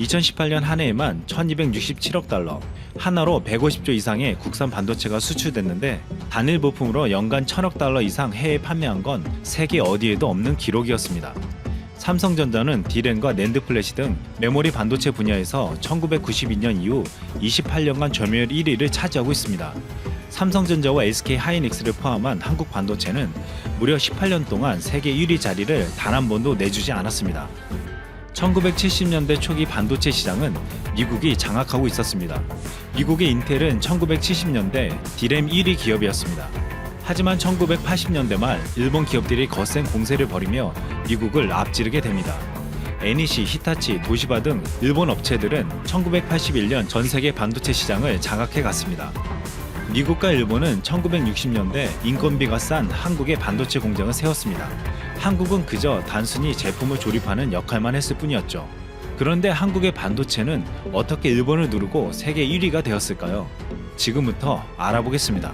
2018년 한 해에만 1267억 달러, 하나로 150조 이상의 국산 반도체가 수출됐는데 단일 부품으로 연간 1000억 달러 이상 해외 판매한 건 세계 어디에도 없는 기록이었습니다. 삼성전자는 디램과 낸드 플래시 등 메모리 반도체 분야에서 1992년 이후 28년간 점유율 1위를 차지하고 있습니다. 삼성전자와 SK 하이닉스를 포함한 한국 반도체는 무려 18년 동안 세계 1위 자리를 단 한 번도 내주지 않았습니다. 1970년대 초기 반도체 시장은 미국이 장악하고 있었습니다. 미국의 인텔은 1970년대 디램 1위 기업이었습니다. 하지만 1980년대 말 일본 기업들이 거센 공세를 벌이며 미국을 앞지르게 됩니다. 애니시, 히타치, 도시바 등 일본 업체들은 1981년 전 세계 반도체 시장을 장악해 갔습니다. 미국과 일본은 1960년대 인건비가 싼 한국의 반도체 공장을 세웠습니다. 한국은 그저 단순히 제품을 조립하는 역할만 했을 뿐이었죠. 그런데 한국의 반도체는 어떻게 일본을 누르고 세계 1위가 되었을까요? 지금부터 알아보겠습니다.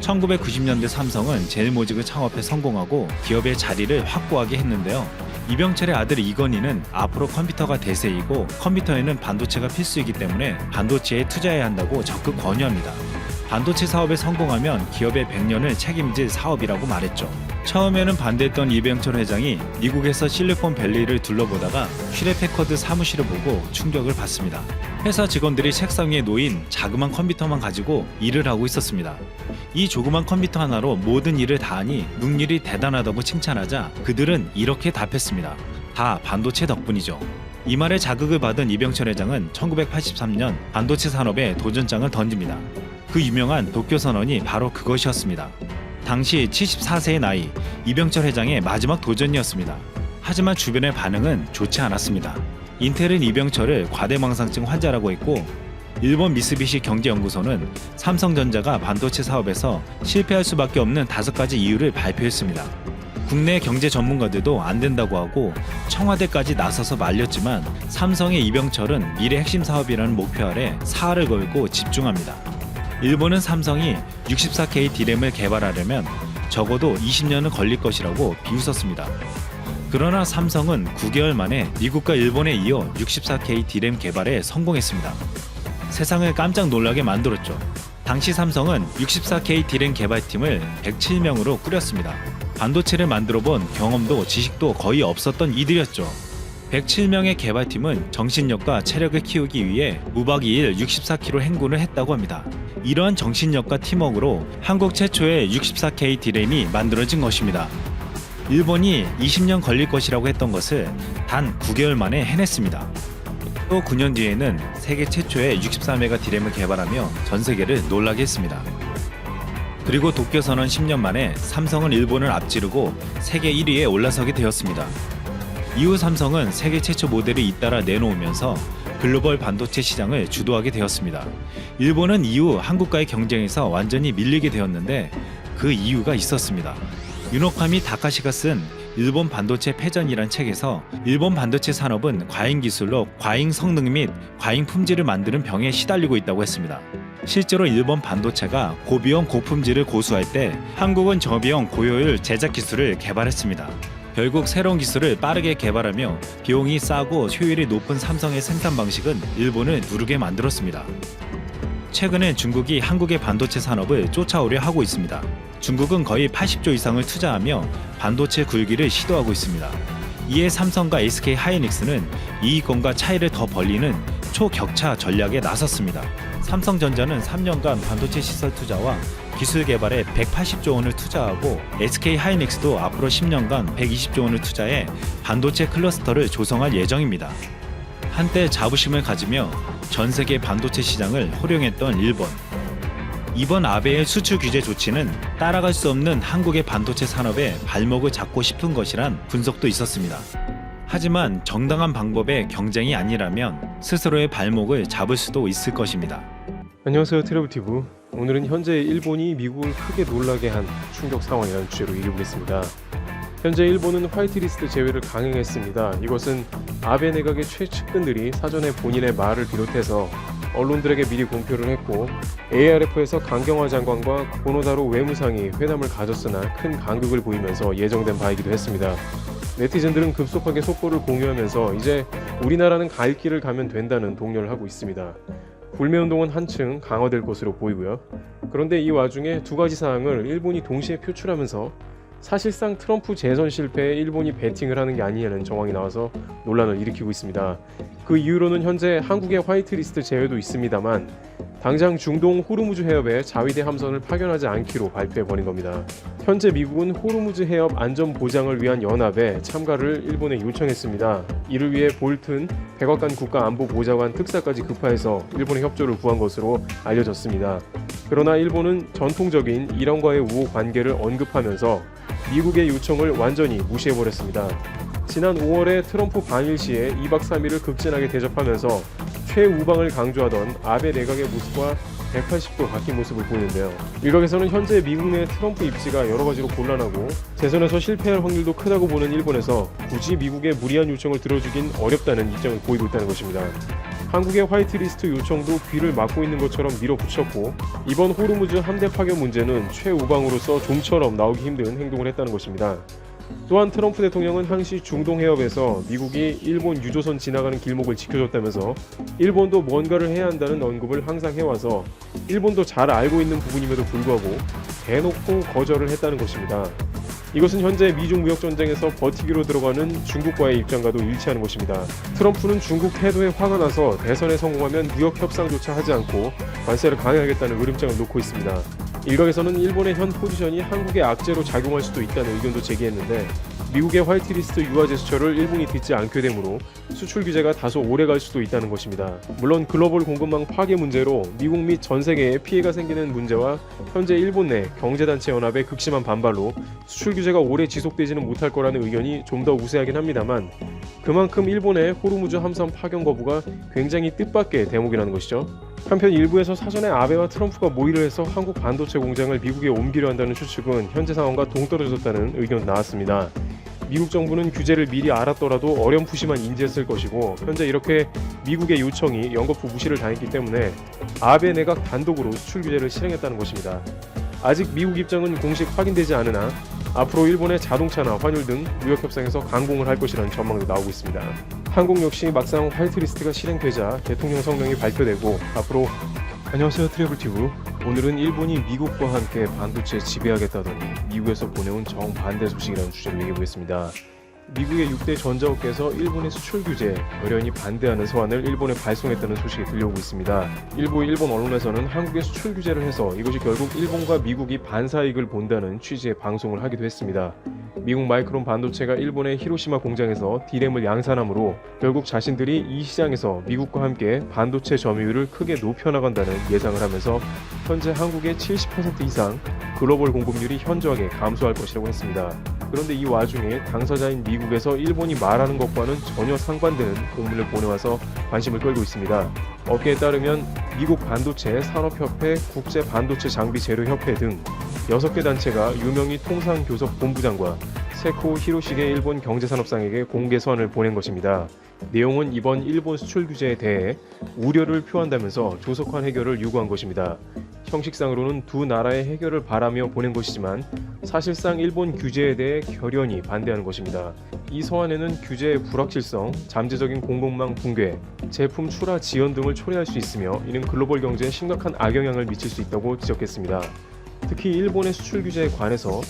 1990년대 삼성은 제일모직을 창업해 성공하고 기업의 자리를 확보하게 했는데요. 이병철의 아들 이건희는 앞으로 컴퓨터가 대세이고 컴퓨터에는 반도체가 필수이기 때문에 반도체에 투자해야 한다고 적극 권유합니다. 반도체 사업에 성공하면 기업의 100년을 책임질 사업이라고 말했죠. 처음에는 반대했던 이병철 회장이 미국에서 실리콘밸리를 둘러보다가 슈레패커드 사무실을 보고 충격을 받습니다. 회사 직원들이 책상 위에 놓인 자그만 컴퓨터만 가지고 일을 하고 있었습니다. 이 조그만 컴퓨터 하나로 모든 일을 다 하니 능률이 대단하다고 칭찬하자 그들은 이렇게 답했습니다. 다 반도체 덕분이죠. 이 말에 자극을 받은 이병철 회장은 1983년 반도체 산업에 도전장을 던집니다. 그 유명한 도쿄 선언이 바로 그것이었습니다. 당시 74세의 나이 이병철 회장의 마지막 도전이었습니다. 하지만 주변의 반응은 좋지 않았습니다. 인텔은 이병철을 과대망상증 환자라고 했고 일본 미쓰비시 경제연구소는 삼성전자가 반도체 사업에서 실패할 수밖에 없는 다섯 가지 이유를 발표했습니다. 국내 경제 전문가들도 안 된다고 하고 청와대까지 나서서 말렸지만 삼성의 이병철은 미래 핵심 사업이라는 목표 아래 사활을 걸고 집중합니다. 일본은 삼성이 64K 디램을 개발하려면 적어도 20년은 걸릴 것이라고 비웃었습니다. 그러나 삼성은 9개월 만에 미국과 일본에 이어 64K 디램 개발에 성공했습니다. 세상을 깜짝 놀라게 만들었죠. 당시 삼성은 64K 디램 개발팀을 107명으로 꾸렸습니다. 반도체를 만들어 본 경험도 지식도 거의 없었던 이들이었죠. 107명의 개발팀은 정신력과 체력을 키우기 위해 무박 2일 64km 행군을 했다고 합니다. 이러한 정신력과 팀워크로 한국 최초의 64K 디램이 만들어진 것입니다. 일본이 20년 걸릴 것이라고 했던 것을 단 9개월 만에 해냈습니다. 또 9년 뒤에는 세계 최초의 64메가 디램을 개발하며 전 세계를 놀라게 했습니다. 그리고 도쿄 선언 10년 만에 삼성은 일본을 앞지르고 세계 1위에 올라서게 되었습니다. 이후 삼성은 세계 최초 모델을 잇따라 내놓으면서 글로벌 반도체 시장을 주도하게 되었습니다. 일본은 이후 한국과의 경쟁에서 완전히 밀리게 되었는데 그 이유가 있었습니다. 유노카미 다카시가 쓴 일본 반도체 패전이란 책에서 일본 반도체 산업은 과잉 기술로 과잉 성능 및 과잉 품질을 만드는 병에 시달리고 있다고 했습니다. 실제로 일본 반도체가 고비용 고품질을 고수할 때 한국은 저비용 고효율 제작 기술을 개발했습니다. 결국 새로운 기술을 빠르게 개발하며 비용이 싸고 효율이 높은 삼성의 생산 방식은 일본을 누르게 만들었습니다. 최근에 중국이 한국의 반도체 산업을 쫓아오려 하고 있습니다. 중국은 거의 80조 이상을 투자하며 반도체 굴기를 시도하고 있습니다. 이에 삼성과 SK 하이닉스는 이익권과 차이를 더 벌리는 초격차 전략에 나섰습니다. 삼성전자는 3년간 반도체 시설 투자와 기술 개발에 180조 원을 투자하고 SK 하이닉스도 앞으로 10년간 120조 원을 투자해 반도체 클러스터를 조성할 예정입니다. 한때 자부심을 가지며 전 세계 반도체 시장을 호령했던 일본. 이번 아베의 수출 규제 조치는 따라갈 수 없는 한국의 반도체 산업에 발목을 잡고 싶은 것이란 분석도 있었습니다. 하지만 정당한 방법의 경쟁이 아니라면 스스로의 발목을 잡을 수도 있을 것입니다. 안녕하세요 트래블 티브 오늘은 현재 일본이 미국을 크게 놀라게 한 충격 상황이라는 주제로 얘기해보겠습니다. 현재 일본은 화이트리스트 제외를 강행했습니다. 이것은 아베 내각의 최측근들이 사전에 본인의 말을 비롯해서 언론들에게 미리 공표를 했고 ARF에서 강경화 장관과 고노다로 외무상이 회담을 가졌으나 큰 간극을 보이면서 예정된 바이기도 했습니다. 네티즌들은 급속하게 속보를 공유하면서 이제 우리나라는 갈 길을 가면 된다는 독려를 하고 있습니다. 불매운동은 한층 강화될 것으로 보이고요. 그런데 이 와중에 두 가지 사항을 일본이 동시에 표출하면서 사실상 트럼프 재선 실패에 일본이 베팅을 하는 게 아니냐는 정황이 나와서 논란을 일으키고 있습니다. 그 이유로는 현재 한국의 화이트리스트 제외도 있습니다만 당장 중동 호르무즈 해협에 자위대 함선을 파견하지 않기로 발표해 버린 겁니다. 현재 미국은 호르무즈 해협 안전 보장을 위한 연합에 참가를 일본에 요청했습니다. 이를 위해 볼튼 백악관 국가안보보좌관 특사까지 급파해서 일본의 협조를 구한 것으로 알려졌습니다. 그러나 일본은 전통적인 이란과의 우호 관계를 언급하면서 미국의 요청을 완전히 무시해버렸습니다. 지난 5월에 트럼프 반일 시에 2박 3일을 극진하게 대접하면서 최우방을 강조하던 아베 내각의 모습과 180도 바뀐 모습을 보이는데요. 일각에서는 현재 미국 내 트럼프 입지가 여러 가지로 곤란하고 재선에서 실패할 확률도 크다고 보는 일본에서 굳이 미국의 무리한 요청을 들어주긴 어렵다는 입장을 보이고 있다는 것입니다. 한국의 화이트리스트 요청도 귀를 막고 있는 것처럼 밀어붙였고 이번 호르무즈 함대 파견 문제는 최우방으로서 좀처럼 나오기 힘든 행동을 했다는 것입니다. 또한 트럼프 대통령은 항시 중동 해협에서 미국이 일본 유조선 지나가는 길목을 지켜줬다면서 일본도 뭔가를 해야 한다는 언급을 항상 해와서 일본도 잘 알고 있는 부분임에도 불구하고 대놓고 거절을 했다는 것입니다. 이것은 현재 미중 무역 전쟁에서 버티기로 들어가는 중국과의 입장과도 일치하는 것입니다. 트럼프는 중국 태도에 화가 나서 대선에 성공하면 무역 협상조차 하지 않고 관세를 강행하겠다는 으름장을 놓고 있습니다. 일각에서는 일본의 현 포지션이 한국의 악재로 작용할 수도 있다는 의견도 제기했는데 미국의 화이트리스트 유화 제스처를 일본이 듣지 않게 되므로 수출 규제가 다소 오래 갈 수도 있다는 것입니다. 물론 글로벌 공급망 파괴 문제로 미국 및 전 세계에 피해가 생기는 문제와 현재 일본 내 경제단체 연합의 극심한 반발로 수출 규제가 오래 지속되지는 못할 거라는 의견이 좀 더 우세하긴 합니다만 그만큼 일본의 호르무즈 함선 파견 거부가 굉장히 뜻밖의 대목이라는 것이죠. 한편 일부에서 사전에 아베와 트럼프가 모의를 해서 한국 반도체 공장을 미국에 옮기려 한다는 추측은 현재 상황과 동떨어졌다는 의견 나왔습니다. 미국 정부는 규제를 미리 알았더라도 어렴풋이만 인지했을 것이고 현재 이렇게 미국의 요청이 연거푸 무시를 당했기 때문에 아베 내각 단독으로 수출 규제를 실행했다는 것입니다. 아직 미국 입장은 공식 확인되지 않으나 앞으로 일본의 자동차나 환율 등 무역 협상에서 강공을 할 것이라는 전망도 나오고 있습니다. 한국 역시 막상 화이트리스트가 실행되자 대통령 성명이 발표되고 앞으로 안녕하세요 트래블티브 오늘은 일본이 미국과 함께 반도체 지배하겠다더니 미국에서 보내온 정반대 소식이라는 주제로 얘기해보겠습니다. 미국의 6대 전자업계에서 일본의 수출 규제에 열연히 반대하는 서한을 일본에 발송했다는 소식이 들려오고 있습니다. 일부 일본 언론에서는 한국의 수출 규제를 해서 이것이 결국 일본과 미국이 반사이익을 본다는 취지의 방송을 하기도 했습니다. 미국 마이크론 반도체가 일본의 히로시마 공장에서 디램을 양산함으로 결국 자신들이 이 시장에서 미국과 함께 반도체 점유율을 크게 높여나간다는 예상을 하면서 현재 한국의 70% 이상 글로벌 공급률이 현저하게 감소할 것이라고 했습니다. 그런데 이 와중에 당사자인 미국에서 일본이 말하는 것과는 전혀 상반되는 공문을 보내와서 관심을 끌고 있습니다. 업계에 따르면 미국 반도체 산업협회, 국제 반도체 장비 재료 협회 등 6개 단체가 유명희 통상교섭 본부장과 세코 히로시게 일본 경제산업상에게 공개 서한을 보낸 것입니다. 내용은 이번 일본 수출 규제에 대해 우려를 표한다면서 조속한 해결을 요구한 것입니다. 형식상으로는 두 나라의 해결을 바라며 보낸 것이지만 사실상 일본 규제에 대해 결연히 반대하는 것입니다. 이 서한에는 규제의 불확실성, 잠재적인 공급망 붕괴, 제품 출하 지연 등을 초래할 수 있으며 이는 글로벌 경제에 심각한 악영향을 미칠 수 있다고 지적했습니다. 특히 일본의 수출 규제에 관해서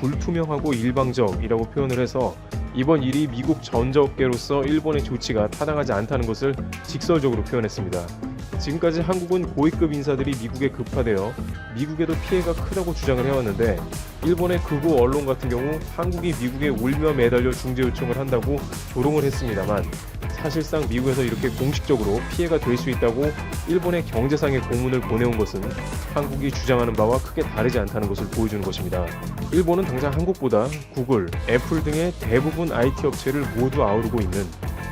불투명하고 일방적이라고 표현을 해서 이번 일이 미국 전자업계로서 일본의 조치가 타당하지 않다는 것을 직설적으로 표현했습니다. 지금까지 한국은 고위급 인사들이 미국에 급파되어 미국에도 피해가 크다고 주장을 해왔는데 일본의 극우 언론 같은 경우 한국이 미국에 울며 매달려 중재 요청을 한다고 조롱을 했습니다만 사실상 미국에서 이렇게 공식적으로 피해가 될 수 있다고 일본의 경제상의 공문을 보내온 것은 한국이 주장하는 바와 크게 다르지 않다는 것을 보여주는 것입니다. 일본은 당장 한국보다 구글, 애플 등의 대부분 IT 업체를 모두 아우르고 있는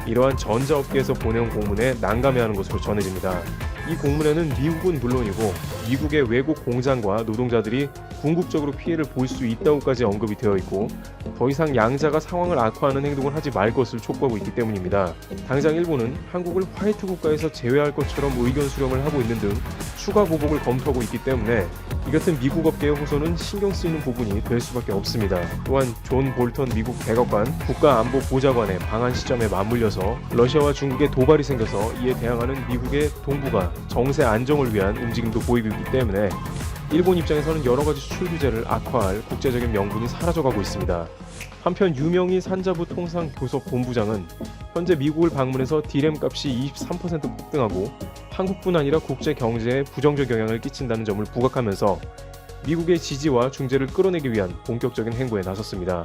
이러한 전자업계에서 보내온 공문에 난감해하는 것으로 전해집니다. 이 공문에는 미국은 물론이고 미국의 외국 공장과 노동자들이 궁극적으로 피해를 볼 수 있다고까지 언급이 되어 있고 더 이상 양자가 상황을 악화하는 행동을 하지 말 것을 촉구하고 있기 때문입니다. 당장 일본은 한국을 화이트 국가에서 제외할 것처럼 의견 수렴을 하고 있는 등 추가 보복을 검토하고 있기 때문에 이 같은 미국 업계의 호소는 신경 쓰이는 부분이 될 수밖에 없습니다. 또한 존 볼턴 미국 백악관 국가안보보좌관의 방한 시점에 맞물려서 러시아와 중국의 도발이 생겨서 이에 대항하는 미국의 동북아 정세 안정을 위한 움직임도 보이고 있기 때문에 일본 입장에서는 여러 가지 수출 규제를 악화할 국제적인 명분이 사라져가고 있습니다. 한편 유명희 산자부 통상 교섭 본부장은 현재 미국을 방문해서 디램 값이 23% 폭등하고 한국뿐 아니라 국제 경제에 부정적 영향을 끼친다는 점을 부각하면서 미국의 지지와 중재를 끌어내기 위한 본격적인 행보에 나섰습니다.